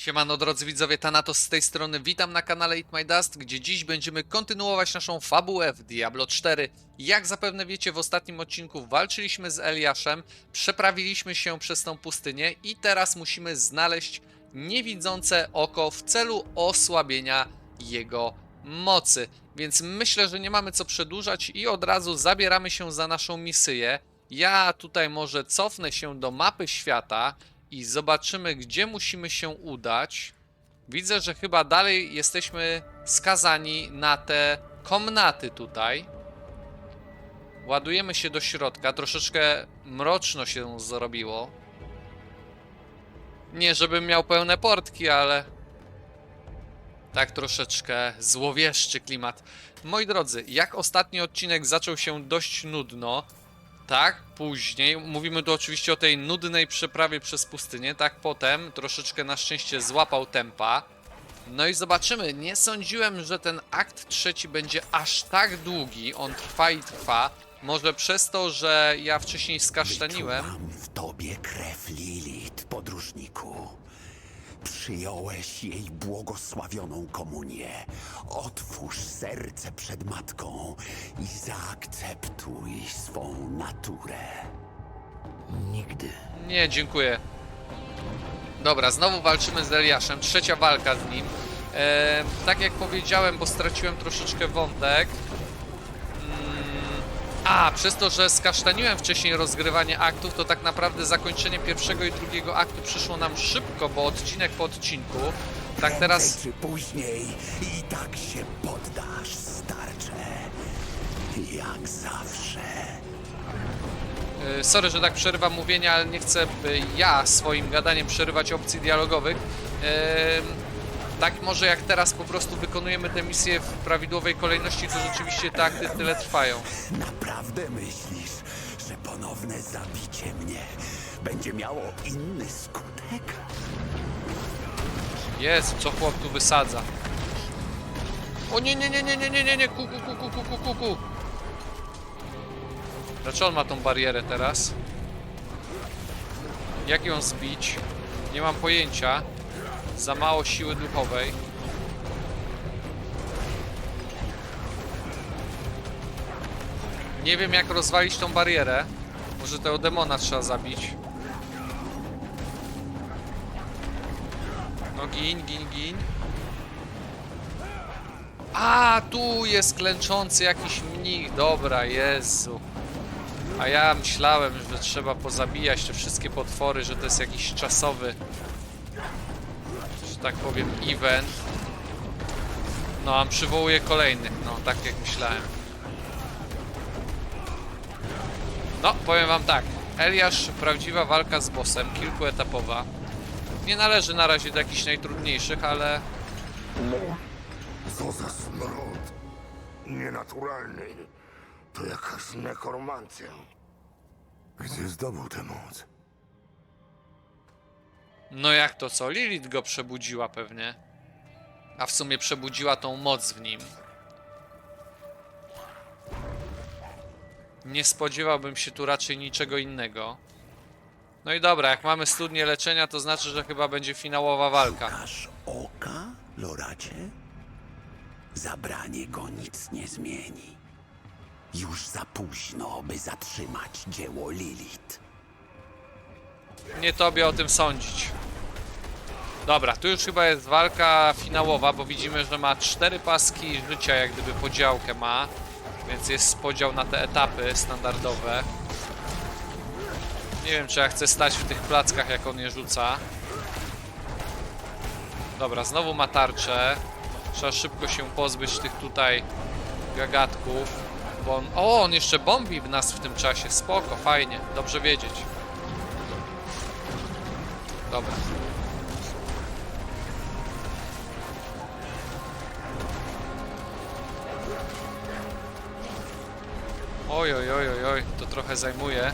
Siemano drodzy widzowie, Thanatos z tej strony, witam na kanale Eat My Dust, gdzie dziś będziemy kontynuować naszą fabułę w Diablo 4. Jak zapewne wiecie, w ostatnim odcinku walczyliśmy z Eliaszem, przeprawiliśmy się przez tą pustynię i teraz musimy znaleźć niewidzące oko w celu osłabienia jego mocy. Więc myślę, że nie mamy co przedłużać i od razu zabieramy się za naszą misję. Ja tutaj może cofnę się do mapy świata i zobaczymy, gdzie musimy się udać. Widzę, że chyba dalej jesteśmy skazani na te komnaty tutaj. Ładujemy się do środka. Troszeczkę mroczno się zrobiło. Nie, żebym miał pełne portki, ale tak troszeczkę złowieszczy klimat. Moi drodzy, jak ostatni odcinek zaczął się dość nudno, tak, później, mówimy tu oczywiście o tej nudnej przeprawie przez pustynię, tak potem troszeczkę na szczęście złapał tempa. No i zobaczymy, nie sądziłem, że ten akt trzeci będzie aż tak długi, on trwa i trwa. Może przez to, że ja wcześniej skasztaniłem. Mam w tobie krew. Przyjąłeś jej błogosławioną komunię. Otwórz serce przed matką i zaakceptuj swą naturę. Nigdy. Nie, dziękuję. Dobra, znowu walczymy z Eliaszem. Trzecia walka z nim. E, tak jak powiedziałem, bo straciłem troszeczkę wątek. A, przez to, że skasztaniłem wcześniej rozgrywanie aktów, to tak naprawdę zakończenie pierwszego i drugiego aktu przyszło nam szybko, bo odcinek po odcinku. Tak teraz. Czy później i tak się poddasz, starcze. Jak zawsze. E, Sorry, że tak przerywam mówienie, ale nie chcę by ja swoim gadaniem przerywać opcji dialogowych. Tak może jak teraz po prostu wykonujemy te misje w prawidłowej kolejności, to rzeczywiście te akty tyle trwają. Naprawdę myślisz, że ponowne zabicie mnie będzie miało inny skutek? Jezu, co chłop tu wysadza? O nie, nie, nie, nie, nie, nie, nie, nie, ku, ku, ku, ku, ku, ku, ku, ku. Dlaczego on ma tą barierę teraz? Jak ją zbić? Nie mam pojęcia. Za mało siły duchowej. Nie wiem jak rozwalić tą barierę. Może tego demona trzeba zabić. No gin, gin, gin. A, tu jest klęczący jakiś mnich. Dobra, Jezu. A ja myślałem, że trzeba pozabijać te wszystkie potwory, że to jest jakiś czasowy, tak powiem, event. No, a przywołuje kolejnych, no, tak jak myślałem. No, powiem wam tak. Eliasz, prawdziwa walka z bossem, kilkuetapowa. Nie należy na razie do jakichś najtrudniejszych, ale Co za smród. Nienaturalny. To jakaś nekromancja. Gdzie zdobył tę moc? No jak to co? Lilith go przebudziła pewnie. A w sumie przebudziła tą moc w nim. Nie spodziewałbym się tu raczej niczego innego. No i dobra, jak mamy studnię leczenia, to znaczy, że chyba będzie finałowa walka. Szukasz oka, Loracie? Zabranie go nic nie zmieni. Już za późno, by zatrzymać dzieło Lilith. Nie tobie o tym sądzić. Dobra, tu już chyba jest walka finałowa, bo widzimy, że ma cztery paski życia, jak gdyby podziałkę ma. Więc jest podział na te etapy standardowe. Nie wiem, czy ja chcę stać w tych plackach, jak on je rzuca. Dobra, znowu ma tarczę. Trzeba szybko się pozbyć tych tutaj gagatków. Bo on... O, on jeszcze bombi w nas w tym czasie. Spoko, fajnie. Dobrze wiedzieć. Dobra. Oj, oj, oj, oj, oj, to trochę zajmuje.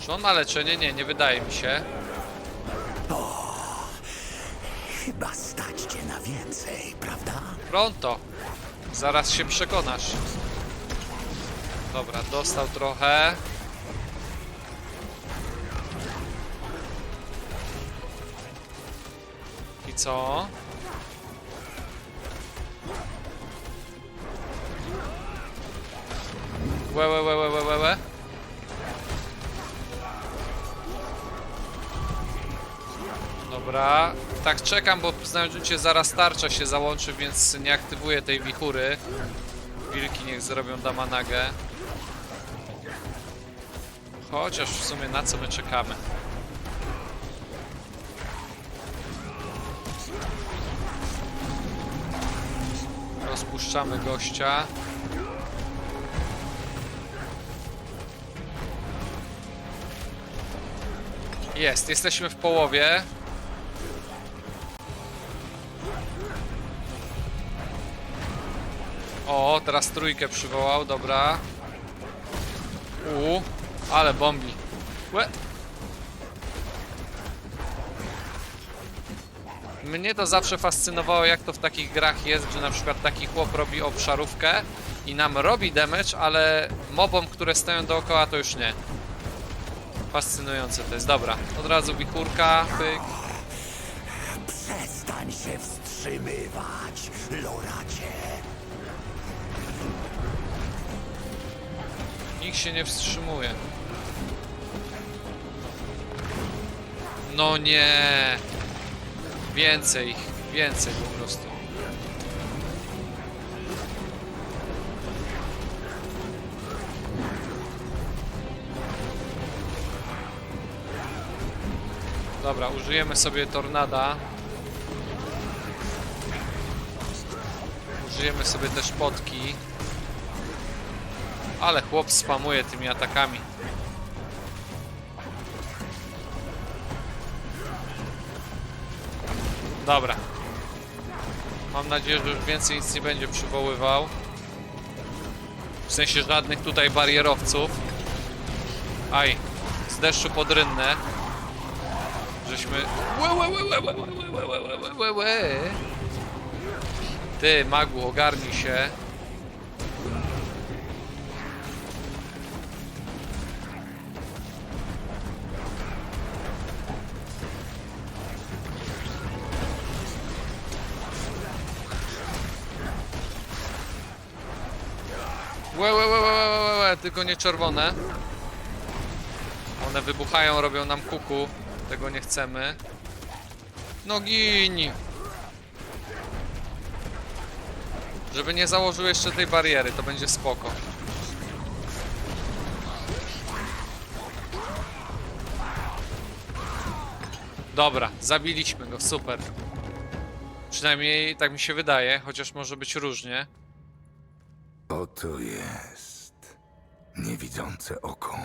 Czy on ma leczenie? Nie, nie wydaje mi się. Chyba stać cię na więcej, prawda? Pronto. Zaraz się przekonasz. Dobra, dostał trochę. I co? Łe, łe, łe, łe, łe, łe. Dobra, tak czekam, bo znając cię zaraz tarcza się załączy, więc nie aktywuję tej wichury. Wilki niech zrobią damanagę. Chociaż w sumie na co my czekamy? Rozpuszczamy gościa. Jest, jesteśmy w połowie. O, teraz trójkę przywołał, dobra. U, ale bombi. Łe. Mnie to zawsze fascynowało, jak to w takich grach jest, że na przykład taki chłop robi obszarówkę i nam robi damage, ale mobom, które stoją dookoła, to już nie. Fascynujące to jest. Dobra, od razu wichurka, pyk. Przestań się wstrzymywać, Loracie. Nikt się nie wstrzymuje. No nie. Więcej, więcej po prostu. Dobra, użyjemy sobie tornada. Użyjemy sobie też potki. Ale chłop spamuje tymi atakami. Dobra. Mam nadzieję, że już więcej nic nie będzie przywoływał. W sensie żadnych tutaj barierowców. Aj, z deszczu pod rynnę. Żeśmy... Ty, magu, ogarnij się. Łe, łe, łe, łe, łe, tylko nie czerwone. One wybuchają, robią nam kuku. Tego nie chcemy. No. Żeby nie założył jeszcze tej bariery, to będzie spoko. Dobra, zabiliśmy go, super. Przynajmniej tak mi się wydaje, chociaż może być różnie. Oto jest niewidzące oko.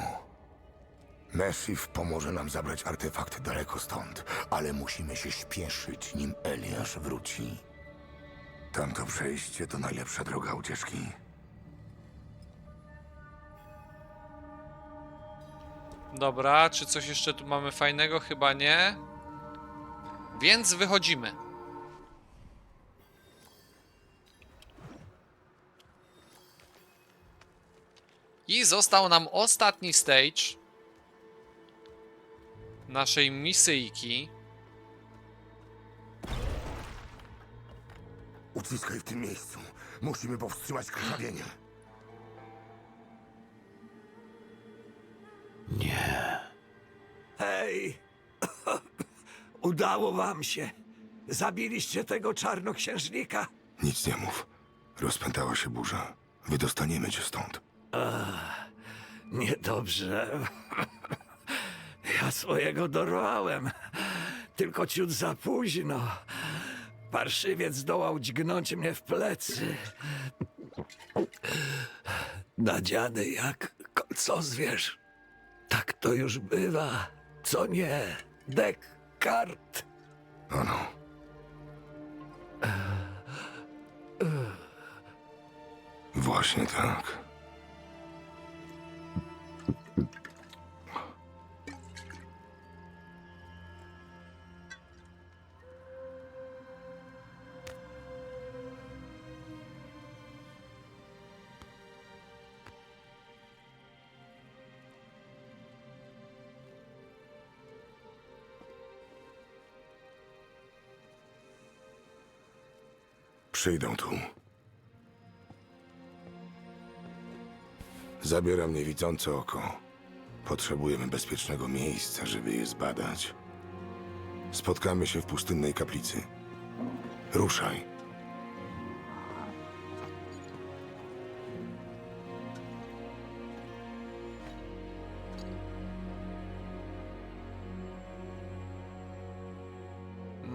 Meshiv pomoże nam zabrać artefakt daleko stąd, ale musimy się śpieszyć, nim Eliasz wróci. Tamto przejście to najlepsza droga ucieczki. Dobra, czy coś jeszcze tu mamy fajnego? Chyba nie. Więc wychodzimy. I został nam ostatni stage naszej misyjki. Uciskaj w tym miejscu. Musimy powstrzymać krwawienie. Hej! Udało wam się. Zabiliście tego czarnoksiężnika. Nic nie mów. Rozpętała się burza. Wydostaniemy cię stąd. Niedobrze. Ja swojego dorwałem. Tylko ciut za późno. Parszywiec zdołał dźgnąć mnie w plecy. Nadziany jak kolcozwierz. Tak to już bywa. Co nie? Descartes. Ano. Właśnie tak. Przyjdą tu. Zabieram niewidzące oko. Potrzebujemy bezpiecznego miejsca, żeby je zbadać. Spotkamy się w pustynnej kaplicy. Ruszaj.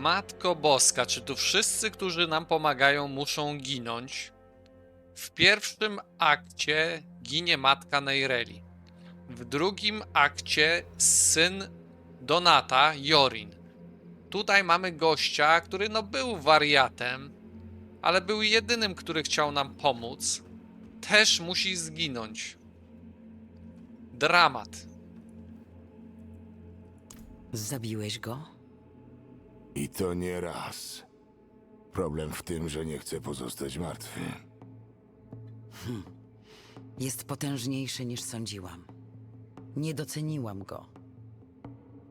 Matko Boska, czy tu wszyscy, którzy nam pomagają, muszą ginąć? W pierwszym akcie ginie matka Neireli. W drugim akcie syn Donata, Jorin. Tutaj mamy gościa, który no był wariatem, ale był jedynym, który chciał nam pomóc. Też musi zginąć. Dramat. Zabiłeś go? I to nie raz. Problem w tym, że nie chcę pozostać martwy. Jest potężniejszy niż sądziłam. Nie doceniłam go.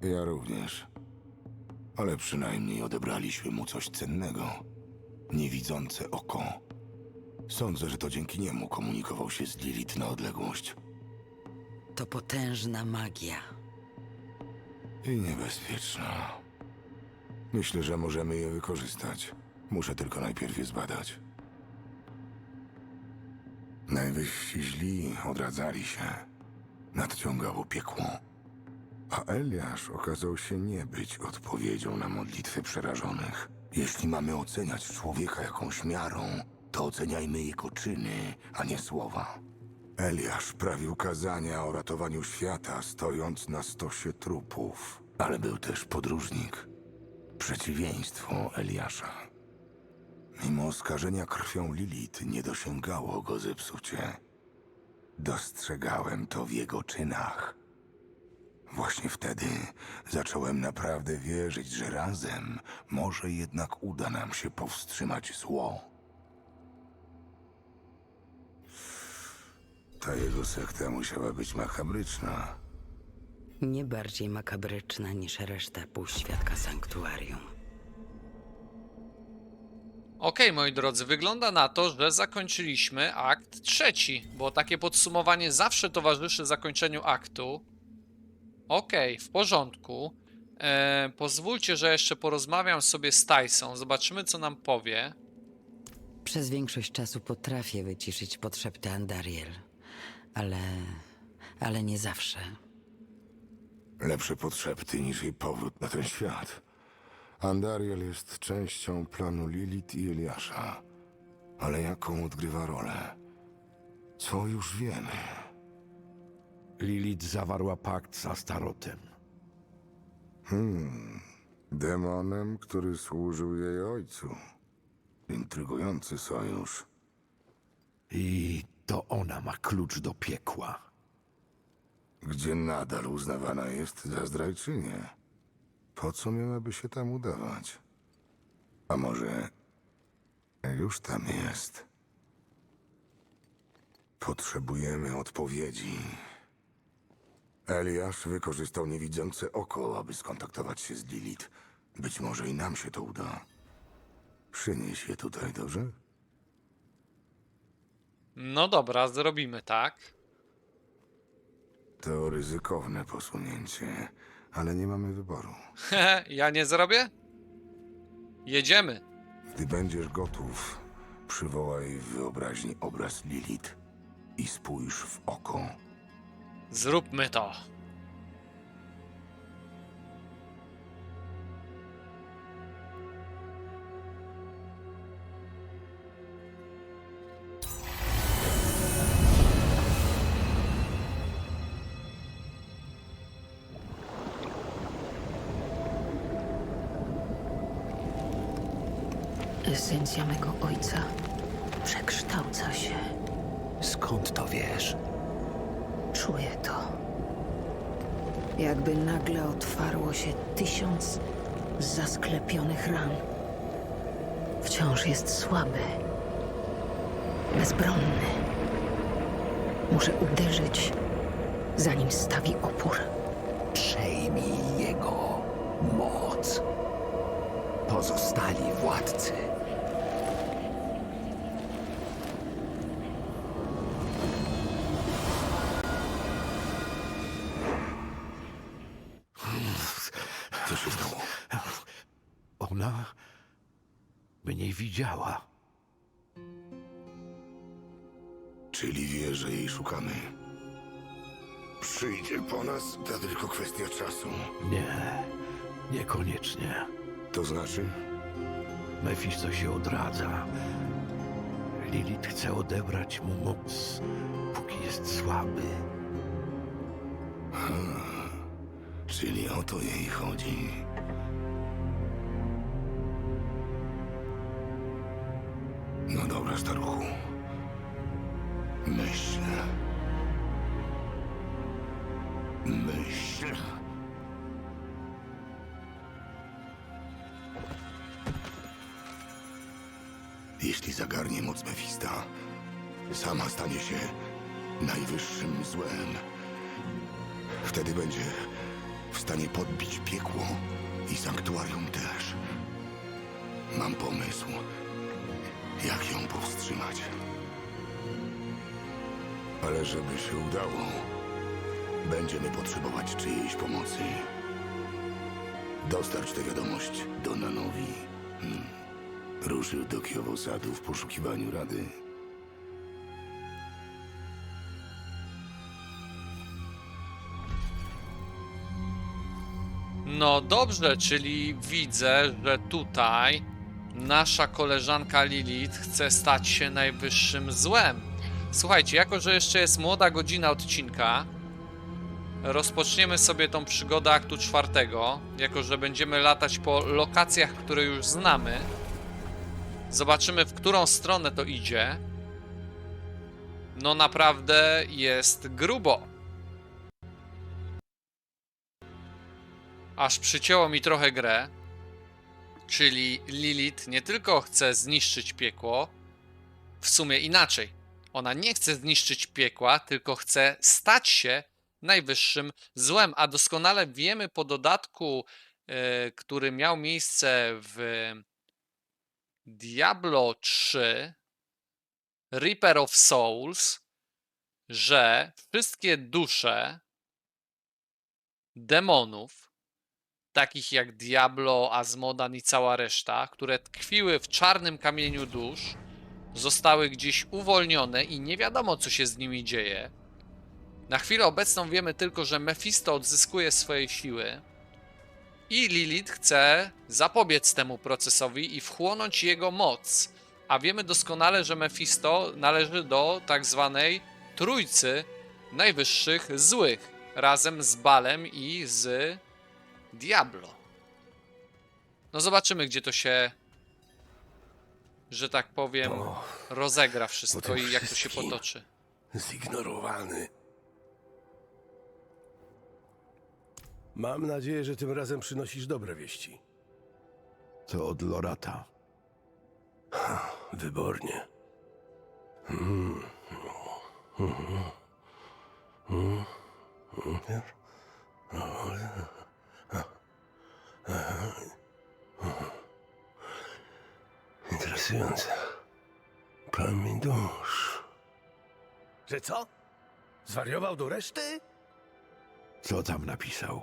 Ja również. Ale przynajmniej odebraliśmy mu coś cennego. Niewidzące oko. Sądzę, że to dzięki niemu komunikował się z Lilith na odległość. To potężna magia. I niebezpieczna. Myślę, że możemy je wykorzystać. Muszę tylko najpierw je zbadać. Najwyżsi źli odradzali się. Nadciągało piekło. A Eliasz okazał się nie być odpowiedzią na modlitwy przerażonych. Jeśli mamy oceniać człowieka jakąś miarą, to oceniajmy jego czyny, a nie słowa. Eliasz prawił kazania o ratowaniu świata, stojąc na stosie trupów. Ale był też podróżnik. Przeciwieństwo Eliasza. Mimo skażenia krwią Lilith nie dosięgało go zepsucie. Dostrzegałem to w jego czynach. Właśnie wtedy zacząłem naprawdę wierzyć, że razem może jednak uda nam się powstrzymać zło. Ta jego sekta musiała być makabryczna. Nie bardziej makabryczna niż reszta półświadka sanktuarium. Okej, moi drodzy, wygląda na to, że zakończyliśmy akt trzeci, bo takie podsumowanie zawsze towarzyszy zakończeniu aktu. Okej, w porządku. E, pozwólcie, że jeszcze porozmawiam sobie z Tysą, zobaczymy co nam powie. Przez większość czasu potrafię wyciszyć podszepty Andariel, ale. ale nie zawsze. Lepsze podszepty niż jej powrót na ten świat. Andariel jest częścią planu Lilith i Eliasza. Ale jaką odgrywa rolę? Co już wiemy? Lilith zawarła pakt z Astarotem. Demonem, który służył jej ojcu. Intrygujący sojusz. I to ona ma klucz do piekła. Gdzie nadal uznawana jest za zdrajczynię. Po co miałaby się tam udawać? A może już tam jest? Potrzebujemy odpowiedzi. Eliasz wykorzystał niewidzące oko, aby skontaktować się z Lilith. Być może i nam się to uda. Przynieś je tutaj, dobrze? No dobra, zrobimy tak. To ryzykowne posunięcie, ale nie mamy wyboru. Hehe, ja nie zrobię? Jedziemy. Gdy będziesz gotów, przywołaj w wyobraźni obraz Lilith i spójrz w oko. Zróbmy to. Esencja mego ojca przekształca się. Skąd to wiesz? Czuję to. Jakby nagle otwarło się tysiąc zasklepionych ran. Wciąż jest słaby, bezbronny. Muszę uderzyć, zanim stawi opór. Przejmij jego moc. Pozostali władcy Co się stało? Ona mnie widziała. Czyli wie, że jej szukamy. Przyjdzie po nas, to tylko kwestia czasu. Nie, niekoniecznie. To znaczy? Mefisto się odradza. Lilith chce odebrać mu moc, póki jest słaby. Czyli o to jej chodzi. No dobra, staruchu. Myśl. Myśl. Jeśli zagarnie moc Mefista, sama stanie się najwyższym złem. Wtedy będzie w stanie podbić piekło i sanktuarium też. Mam pomysł, jak ją powstrzymać. Ale żeby się udało, będziemy potrzebować czyjejś pomocy. Dostarcz tę wiadomość Donanowi. Hmm. Ruszył do Kiowosadu w poszukiwaniu rady. No dobrze, czyli widzę, że tutaj nasza koleżanka Lilith chce stać się najwyższym złem. Słuchajcie, jako że jeszcze jest młoda godzina odcinka, rozpoczniemy sobie tą przygodę aktu czwartego, jako że będziemy latać po lokacjach, które już znamy. Zobaczymy, w którą stronę to idzie. No naprawdę jest grubo. Aż przycięło mi trochę grę. Czyli Lilith nie tylko chce zniszczyć piekło, w sumie inaczej. Ona nie chce zniszczyć piekła, tylko chce stać się najwyższym złem. A doskonale wiemy po dodatku, e, który miał miejsce w Diablo 3 Reaper of Souls, że wszystkie dusze demonów takich jak Diablo, Azmodan i cała reszta, które tkwiły w czarnym kamieniu dusz, zostały gdzieś uwolnione i nie wiadomo, co się z nimi dzieje. Na chwilę obecną wiemy tylko, że Mephisto odzyskuje swoje siły i Lilith chce zapobiec temu procesowi i wchłonąć jego moc. A wiemy doskonale, że Mephisto należy do tak zwanej trójcy najwyższych złych, razem z Balem i z Diablo. No zobaczymy, gdzie to się, że tak powiem, O, rozegra wszystko i jak to się wszystkim. potoczy. Zignorowany. Mam nadzieję, że tym razem przynosisz dobre wieści. To od Lorata. Ha, Wybornie. Interesujące. Plan dusz. Że co? Zwariował do reszty? Co tam napisał?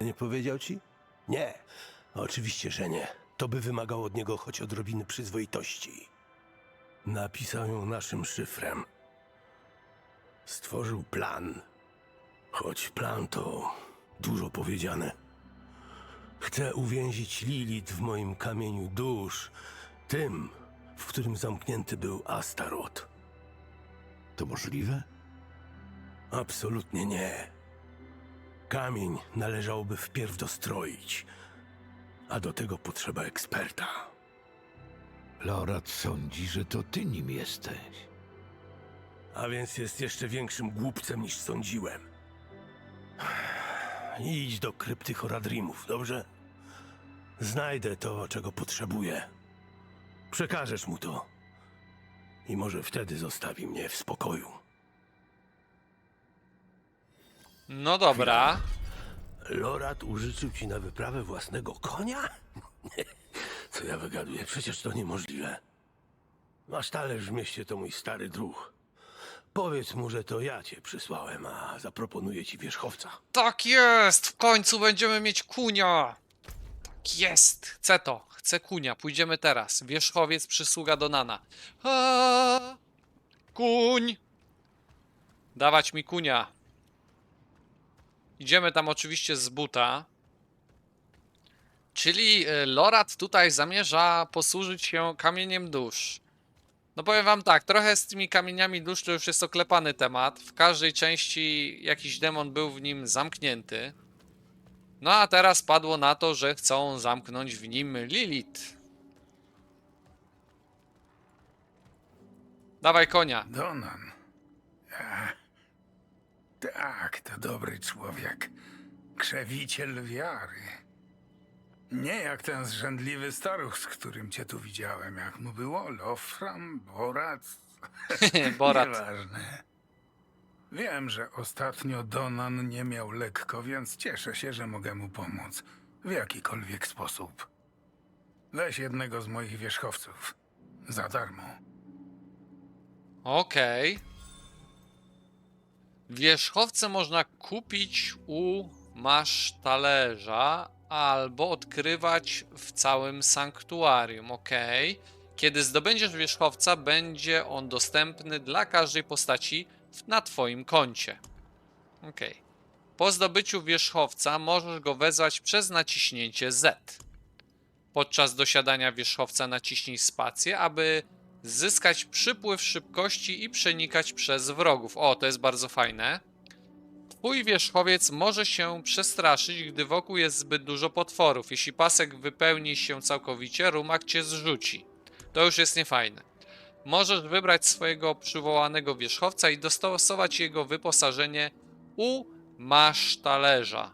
Nie powiedział ci? Nie. Oczywiście, że nie. To by wymagało od niego choć odrobiny przyzwoitości. Napisał ją naszym szyfrem. Stworzył plan. Choć plan to dużo powiedziane. Chcę uwięzić Lilith w moim kamieniu dusz, tym, w którym zamknięty był Astaroth. To możliwe? Absolutnie nie. Kamień należałoby wpierw dostroić, a do tego potrzeba eksperta. Lorat sądzi, że to ty nim jesteś. A więc jest jeszcze większym głupcem niż sądziłem. Idź do krypty Horadrimów, dobrze? Znajdę to, czego potrzebuję. Przekażesz mu to. I może wtedy zostawi mnie w spokoju. No dobra. Lorat użyczył ci na wyprawę własnego konia? Co ja wygaduję? Przecież to niemożliwe. Masz talerz w mieście, to mój stary druh. Powiedz mu, że to ja cię przysłałem, a zaproponuję ci wierzchowca. Tak jest! W końcu będziemy mieć kunia! Jest! Chcę to. Chcę kunia. Pójdziemy teraz. Wierzchowiec, przysługa do Nana. A, kuń! Dawać mi kunia. Idziemy tam oczywiście z buta. Czyli e, Lorat tutaj zamierza posłużyć się kamieniem dusz. No powiem wam tak, trochę z tymi kamieniami dusz to już jest oklepany temat. W każdej części jakiś demon był w nim zamknięty. No a teraz padło na to, że chcą zamknąć w nim Lilith. Dawaj konia. Donan. A, tak, to dobry człowiek. Krzewiciel wiary. Nie jak ten zrzędliwy staruch, z którym cię tu widziałem. Jak mu było? Lofram? Borat? Borat. Nieważne. Wiem, że ostatnio Donan nie miał lekko, więc cieszę się, że mogę mu pomóc. W jakikolwiek sposób. Weź jednego z moich wierzchowców. Za darmo. Okej. Wierzchowce można kupić u masztalerza albo odkrywać w całym sanktuarium. Okej. Kiedy zdobędziesz wierzchowca, będzie on dostępny dla każdej postaci na Twoim koncie. Okej. Po zdobyciu wierzchowca możesz go wezwać przez naciśnięcie Z. Podczas dosiadania wierzchowca naciśnij spację, aby zyskać przypływ szybkości i przenikać przez wrogów. O, to jest bardzo fajne. Twój wierzchowiec może się przestraszyć, gdy wokół jest zbyt dużo potworów. Jeśli pasek wypełni się całkowicie, rumak cię zrzuci. To już jest niefajne. Możesz wybrać swojego przywołanego wierzchowca i dostosować jego wyposażenie u masztalerza.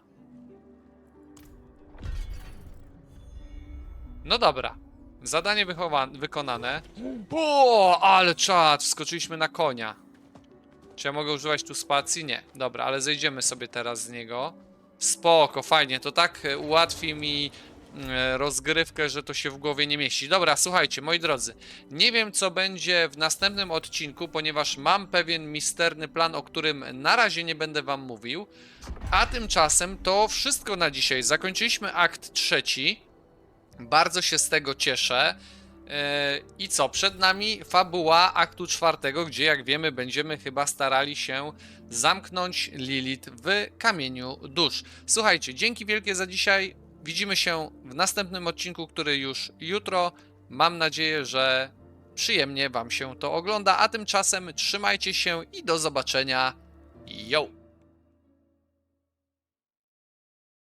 No dobra. Zadanie wykonane. O, ale czad! Wskoczyliśmy na konia. Czy ja mogę używać tu spacji? Nie. Dobra, ale zejdziemy sobie teraz z niego. Spoko, fajnie. To tak e, ułatwi mi rozgrywkę, że to się w głowie nie mieści. Dobra, słuchajcie, moi drodzy. Nie wiem, co będzie w następnym odcinku, ponieważ mam pewien misterny plan, o którym na razie nie będę wam mówił. A tymczasem to wszystko na dzisiaj. Zakończyliśmy akt trzeci. Bardzo się z tego cieszę. E, I co? Przed nami fabuła aktu czwartego, gdzie jak wiemy będziemy chyba starali się zamknąć Lilith w kamieniu dusz. Słuchajcie, dzięki wielkie za dzisiaj. Widzimy się w następnym odcinku, który już jutro. Mam nadzieję, że przyjemnie Wam się to ogląda, a tymczasem trzymajcie się i do zobaczenia. Yo!